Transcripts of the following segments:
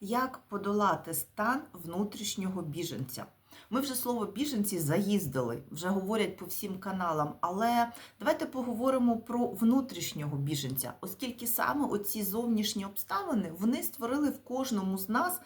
Як подолати стан внутрішнього біженця? Ми вже слово біженці заїздили, вже говорять по всім каналам, але давайте поговоримо про внутрішнього біженця, оскільки саме оці зовнішні обставини вони створили в кожному з нас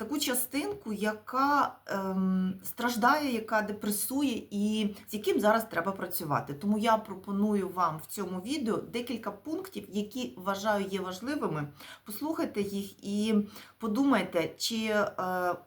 таку частинку, яка ем, страждає, яка депресує, і з яким зараз треба працювати. Тому я пропоную вам в цьому відео декілька пунктів, які вважаю є важливими. Послухайте їх і подумайте, чи е,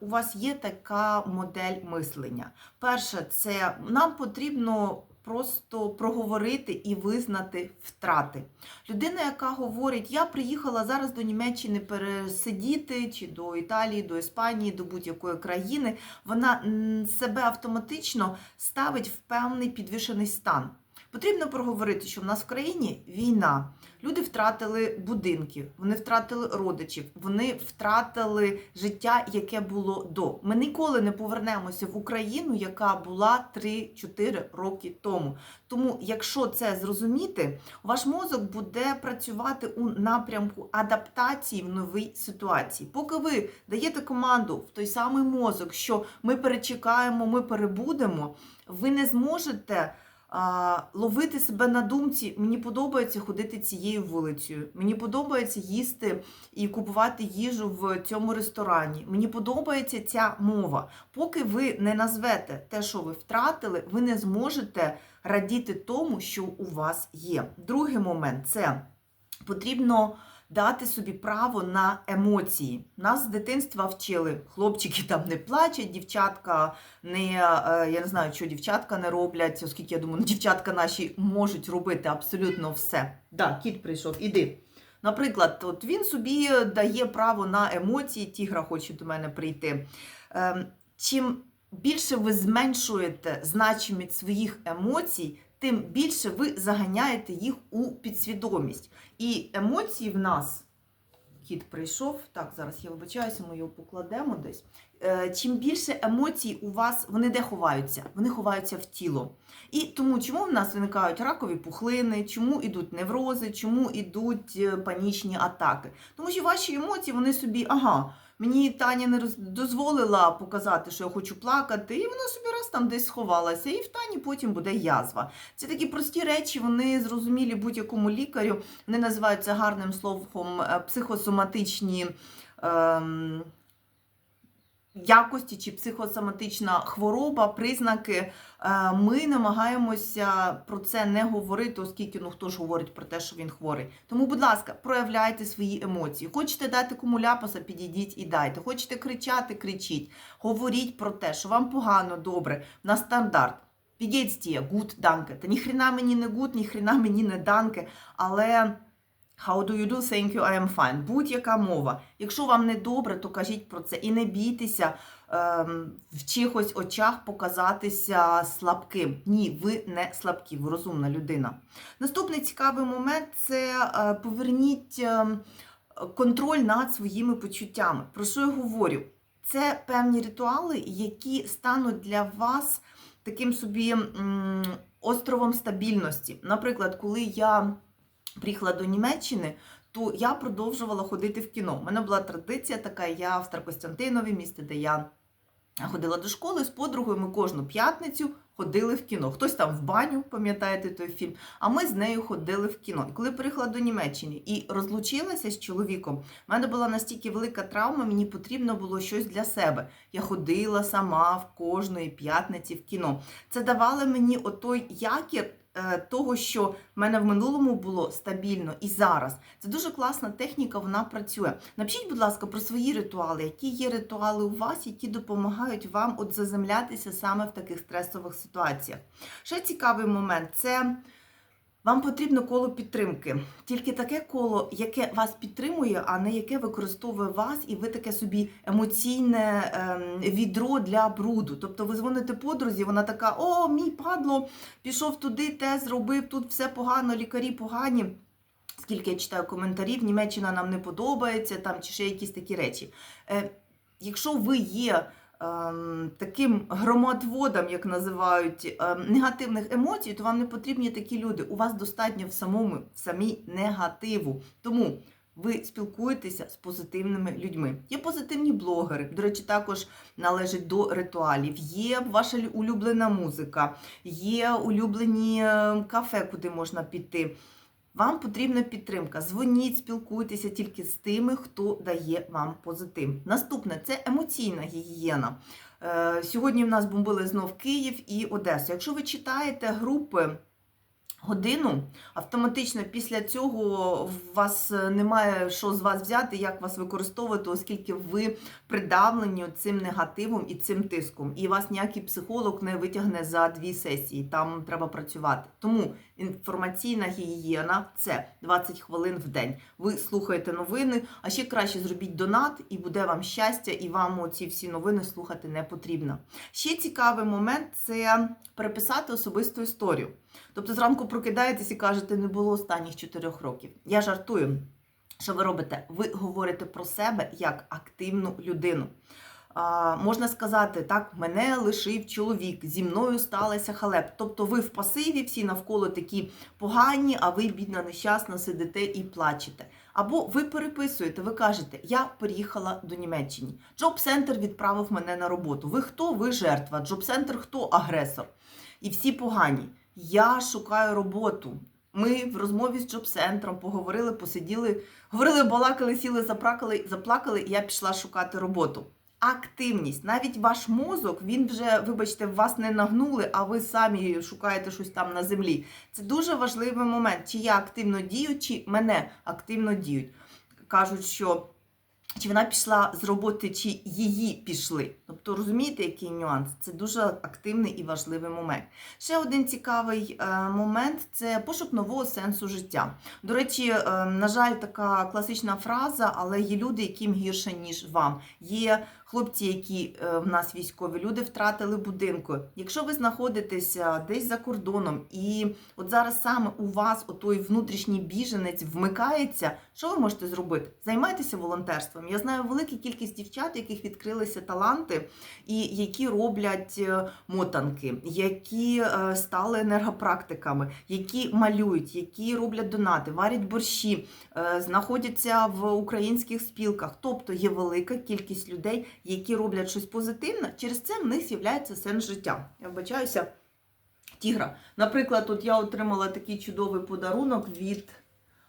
у вас є така модель мислення. Перше, це нам потрібно. Просто проговорити і визнати втрати. Людина, яка говорить, я приїхала зараз до Німеччини пересидіти, чи до Італії, до Іспанії, до будь-якої країни, вона себе автоматично ставить в певний підвішений стан. Потрібно проговорити, що в нас в країні війна. Люди втратили будинки, вони втратили родичів, вони втратили життя, яке було до. Ми ніколи не повернемося в Україну, яка була 3-4 роки тому. Тому, якщо це зрозуміти, ваш мозок буде працювати у напрямку адаптації в новій ситуації. Поки ви даєте команду в той самий мозок, що ми перечекаємо, ми перебудемо, ви не зможете ловити себе на думці, мені подобається ходити цією вулицею, мені подобається їсти і купувати їжу в цьому ресторані. Мені подобається ця мова. Поки ви не назвете те, що ви втратили, ви не зможете радіти тому, що у вас є. Другий момент це потрібно. Дати собі право на емоції. Нас з дитинства вчили. Хлопчики там не плачуть, дівчатка не е, я не знаю, що дівчатка не роблять, оскільки я думаю, ну, дівчатка наші можуть робити абсолютно все. Да, кіт прийшов, іди. Наприклад, от він собі дає право на емоції, тігра хоче до мене прийти. Ем, Чим більше ви зменшуєте значимість своїх емоцій, тим більше ви заганяєте їх у підсвідомість. І емоції в нас. Кіт прийшов. Так, зараз я вибачаюся, ми його покладемо десь. Е, Чим більше емоцій у вас, вони де ховаються? Вони ховаються в тіло. І тому, чому в нас виникають ракові пухлини, чому йдуть неврози, чому йдуть е, панічні атаки? Тому що ваші емоції, вони собі, ага, мені Таня не роз- дозволила показати, що я хочу плакати, і вона собі раз там десь сховалася, і в Тані потім буде язва. Це такі прості речі, вони зрозумілі будь-якому лікарю. Вони називаються гарним словом е, психосоматичні. Ем, Якості чи психосоматична хвороба, признаки, Е, ми намагаємося про це не говорити, оскільки ну хто ж говорить про те, що він хворий. Тому, будь ласка, проявляйте свої емоції. Хочете дати кому ляпаса, підійдіть і дайте. Хочете кричати, кричіть. Говоріть про те, що вам погано, добре, на стандарт. Підійдіть, гуд, данке. Та ніхрена мені не гуд, ніхрена мені не данке, але. How do you do? Thank you, I am fine. Будь-яка мова. Якщо вам не добре, то кажіть про це і не бійтеся ем, в чихось очах показатися слабким. Ні, ви не слабкі, ви розумна людина. Наступний цікавий момент це е, поверніть ем, контроль над своїми почуттями. Про що я говорю? Це певні ритуали, які стануть для вас таким собі м, островом стабільності. Наприклад, коли я приїхала до Німеччини, то я продовжувала ходити в кіно. У мене була традиція така, я в Старокостянтинові, місті, де я ходила до школи з подругою. Ми кожну п'ятницю ходили в кіно. Хтось там в баню, пам'ятаєте той фільм, а ми з нею ходили в кіно. І коли приїхала до Німеччини і розлучилася з чоловіком, в мене була настільки велика травма, мені потрібно було щось для себе. Я ходила сама в кожної п'ятниці в кіно. Це давало мені отой якір того, що в мене в минулому було стабільно і зараз. Це дуже класна техніка, вона працює. Напишіть, будь ласка, про свої ритуали, які є ритуали у вас, які допомагають вам от заземлятися саме в таких стресових ситуаціях. Ще цікавий момент це. Вам потрібно коло підтримки. Тільки таке коло, яке вас підтримує, а не яке використовує вас, і ви таке собі емоційне ем, відро для бруду. Тобто ви дзвоните подрузі, вона така: о, мій падло, пішов туди, те зробив, тут все погано, лікарі погані. Скільки я читаю коментарів, Німеччина нам не подобається, там чи ще якісь такі речі. Е, якщо ви є таким громадводом, як називають, ем, негативних емоцій, то вам не потрібні такі люди. У вас достатньо в самому в самій негативу. Тому Ви спілкуєтеся з позитивними людьми. Є позитивні блогери, до речі, також належать до ритуалів. Є ваша лю- улюблена музика, є улюблені е, кафе, куди можна піти. Вам потрібна підтримка. Дзвоніть, спілкуйтеся тільки з тими, хто дає вам позитив. Наступне це емоційна гігієна. Е, Сьогодні в нас бомбили знов Київ і Одесу. Якщо ви читаєте групи годину, автоматично після цього в вас е, немає що з вас взяти, як вас використовувати, оскільки ви придавлені цим негативом і цим тиском. І вас ніякий психолог не витягне за дві сесії. Там треба працювати. Тому інформаційна гігієна це 20 хвилин в день. Ви слухаєте новини, а ще краще зробіть донат, і буде вам щастя, і вам ці всі новини слухати не потрібно. Ще цікавий момент це переписати особисту історію. Тобто зранку прокидаєтесь і кажете, не було останніх 4 років. Я жартую. Що ви робите? Ви говорите про себе як активну людину. А, можна сказати, так, мене лишив чоловік, зі мною сталося халеп. Тобто ви в пасиві, всі навколо такі погані, а ви, бідна, нещасна, сидите і плачете. Або ви переписуєте, ви кажете, я переїхала до Німеччини. Джоб-центр відправив мене на роботу. Ви хто? Ви жертва. Джоб-центр хто агресор? І всі погані. Я шукаю роботу. Ми в розмові з джоб-центром поговорили, посиділи, говорили, балакали, сіли, заплакали, заплакали, і я пішла шукати роботу. Активність, навіть ваш мозок, він вже, вибачте, вас не нагнули, а ви самі шукаєте щось там на землі. Це дуже важливий момент, чи я активно дію, чи мене активно діють. Кажуть, що чи вона пішла з роботи, чи її пішли. Тобто, розумієте, який нюанс? Це дуже активний і важливий момент. Ще один цікавий е, момент це пошук нового сенсу життя. До речі, е, на жаль, така класична фраза, але є люди, яким гірше, ніж вам. Є хлопці, які е, в нас військові, люди втратили будинку. Якщо ви знаходитеся десь за кордоном, і от зараз саме у вас отой внутрішній біженець вмикається, що ви можете зробити? Займайтеся волонтерством. Я знаю велику кількість дівчат, яких відкрилися таланти, і які роблять е, мотанки, які е, стали енергопрактиками, які малюють, які роблять донати, варять борщі, знаходяться в українських спілках. Тобто є велика кількість людей, які роблять щось позитивне. Через це в них з'являється сенс життя. Я вбачаюся. Тігра. Наприклад, от я отримала такий чудовий подарунок від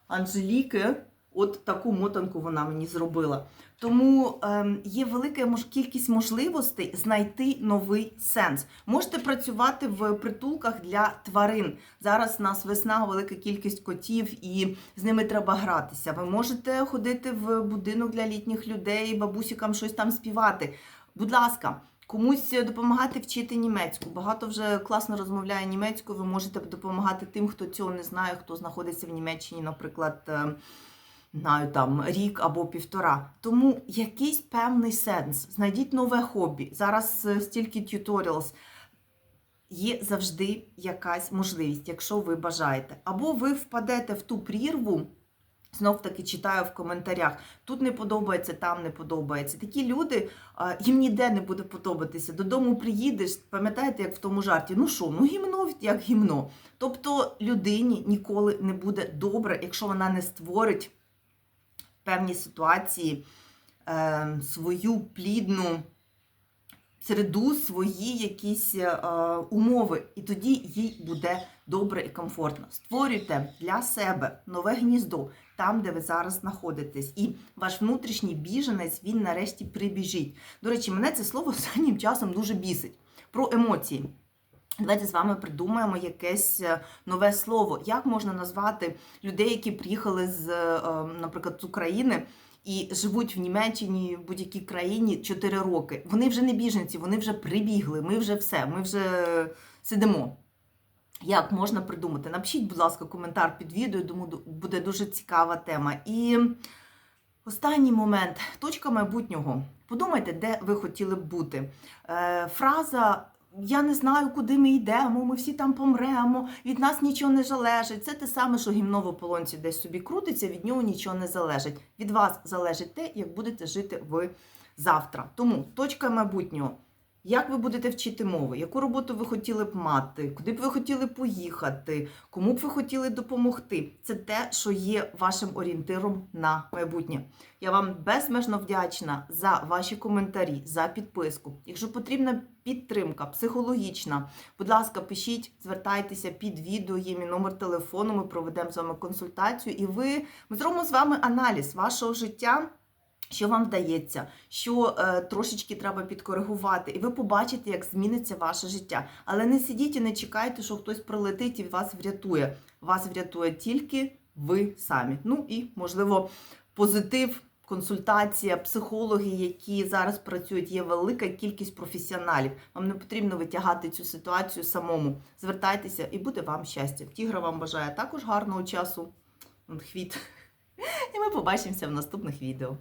Анжеліки. От таку мотанку вона мені зробила. Тому ем, є велика кількість можливостей знайти новий сенс. Можете працювати в притулках для тварин. Зараз у нас весна, велика кількість котів, і з ними треба гратися. Ви можете ходити в будинок для літніх людей, бабусікам щось там співати. Будь ласка. Комусь допомагати вчити німецьку. Багато вже класно розмовляє німецькою. Ви можете допомагати тим, хто цього не знає, хто знаходиться в Німеччині, наприклад, е, знаю, там рік або півтора. Тому якийсь певний сенс. Знайдіть нове хобі. Зараз е, стільки tutorials. Є завжди якась можливість, якщо ви бажаєте. Або ви впадете в ту прірву. Знов таки читаю в коментарях. Тут не подобається, там не подобається. Такі люди, їм ніде не буде подобатися. Додому приїдеш, пам'ятаєте, як в тому жарті, ну що, ну гімно як гімно. Тобто людині ніколи не буде добре, якщо вона не створить певній ситуації е, свою плідну середу, свої якісь е, умови, і тоді їй буде добре і комфортно. Створюйте для себе нове гніздо там, де ви зараз знаходитесь, і ваш внутрішній біженець він нарешті прибіжить. До речі, мене це слово останнім часом дуже бісить про емоції. Давайте з вами придумаємо якесь е, нове слово. Як можна назвати людей, які приїхали з, е, наприклад, з України і живуть в Німеччині в будь-якій країні 4 роки? Вони вже не біженці, вони вже прибігли. Ми вже все, ми вже сидимо. Як можна придумати? Напишіть, будь ласка, коментар під відео, думаю, буде дуже цікава тема. І останній момент точка майбутнього. Подумайте, де ви хотіли б бути. Е, фраза. Я не знаю, куди ми йдемо, ми всі там помремо, від нас нічого не залежить. Це те саме, що гімно в ополонці десь собі крутиться, від нього нічого не залежить. Від вас залежить те, як будете жити ви завтра. Тому точка майбутнього. Як ви будете вчити мови? Яку роботу ви хотіли б мати? Куди б ви хотіли поїхати? Кому б ви хотіли допомогти? Це те, що є вашим орієнтиром на майбутнє. Я вам безмежно вдячна за ваші коментарі, за підписку. Якщо потрібна підтримка психологічна, будь ласка, пишіть, звертайтеся під відео, є мій номер телефону. Ми проведемо з вами консультацію, і ви ми зробимо з вами аналіз вашого життя. Що вам вдається, що е, трошечки треба підкоригувати, і ви побачите, як зміниться ваше життя. Але не сидіть і не чекайте, що хтось прилетить і вас врятує. Вас врятує тільки ви самі. Ну і, можливо, позитив, консультація, психологи, які зараз працюють, є велика кількість професіоналів. Вам не потрібно витягати цю ситуацію самому. Звертайтеся і буде вам щастя. Тігра вам бажає також гарного часу. Хвіт. І ми побачимося в наступних відео.